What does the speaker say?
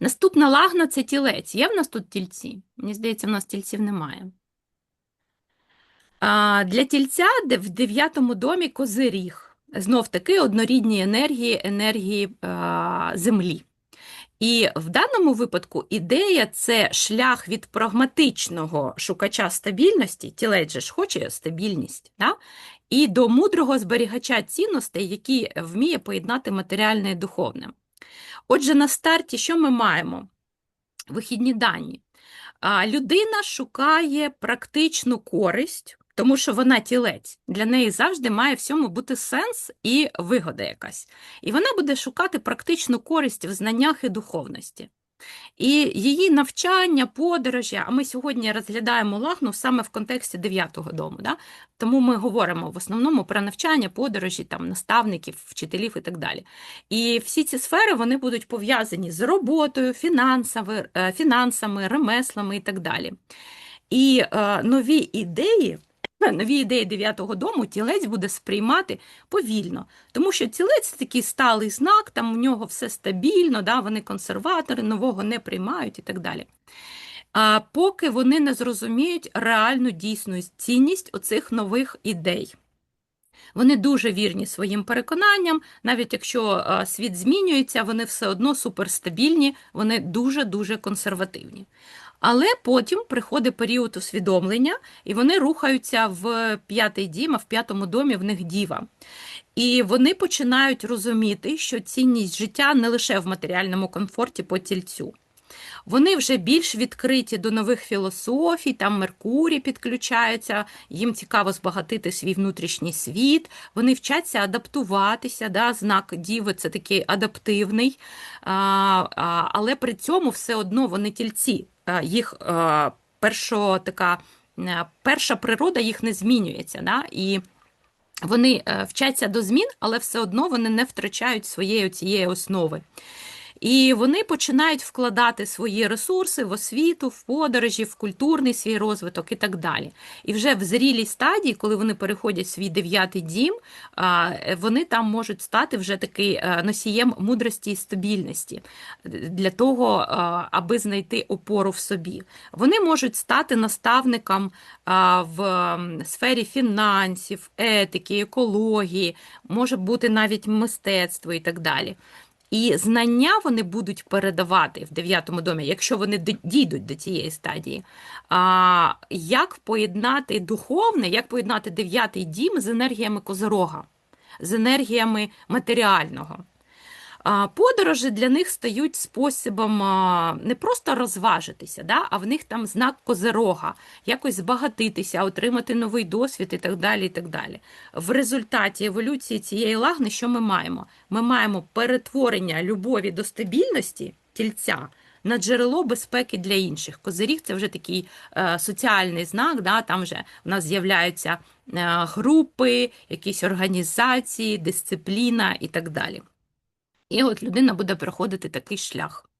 Наступна лагна це тілець. Є в нас тут тільці? Мені здається, в нас тільців немає. А, для тільця в дев'ятому домі козиріг. Знов таки однорідні енергії, енергії а, землі. І в даному випадку ідея це шлях від прагматичного шукача стабільності, тілець же ж хоче стабільність, да? і до мудрого зберігача цінностей, який вміє поєднати матеріальне і духовне. Отже, на старті що ми маємо? Вихідні дані. Людина шукає практичну користь, тому що вона тілець. Для неї завжди має всьому бути сенс і вигода якась. І вона буде шукати практичну користь в знаннях і духовності. І її навчання, подорожі, а ми сьогодні розглядаємо лагну саме в контексті дев'ятого дому. Да? Тому ми говоримо в основному про навчання, подорожі, там, наставників, вчителів і так далі. І всі ці сфери вони будуть пов'язані з роботою, е, фінансами, ремеслами і так далі. І е, нові ідеї, нові ідеї дев'ятого дому тілець буде сприймати повільно, тому що тілець такий сталий знак, там у нього все стабільно, да, вони консерватори, нового не приймають і так далі. А поки вони не зрозуміють реальну дійсну цінність оцих нових ідей. Вони дуже вірні своїм переконанням, навіть якщо світ змінюється, вони все одно суперстабільні, вони дуже-дуже консервативні. Але потім приходить період усвідомлення, і вони рухаються в п'ятий дім, а в п'ятому домі в них діва. І вони починають розуміти, що цінність життя не лише в матеріальному комфорті по тільцю. Вони вже більш відкриті до нових філософій, там Меркурій підключається, їм цікаво збагатити свій внутрішній світ, вони вчаться адаптуватися. Да? Знак Діви це такий адаптивний, а, але при цьому все одно вони тільці. А, Їх перша така, перша природа їх не змінюється. Да? І вони е, вчаться до змін, але все одно вони не втрачають своєї цієї основи. І вони починають вкладати свої ресурси в освіту, в подорожі, в культурний свій розвиток і так далі. І вже в зрілій стадії, коли вони переходять свій дев'ятий дім, вони там можуть стати вже такий е, носієм мудрості і стабільності для того, аби знайти опору в собі. Вони можуть стати наставником в сфері фінансів, етики, екології, може бути навіть мистецтво і так далі. І знання вони будуть передавати в дев'ятому домі, якщо вони дійдуть до цієї стадії. А, як поєднати духовне, як поєднати дев'ятий дім з енергіями козорога, з енергіями матеріального. Подорожі для них стають способом не просто розважитися, да, а в них там знак козирога, якось збагатитися, отримати новий досвід і так далі. і так далі. В результаті еволюції цієї лагни, що ми маємо? Ми маємо перетворення любові до стабільності тільця на джерело безпеки для інших. Козиріг це вже такий е, соціальний знак, да, там вже в нас з'являються е, групи, якісь організації, дисципліна і так далі. І от людина буде проходити такий шлях.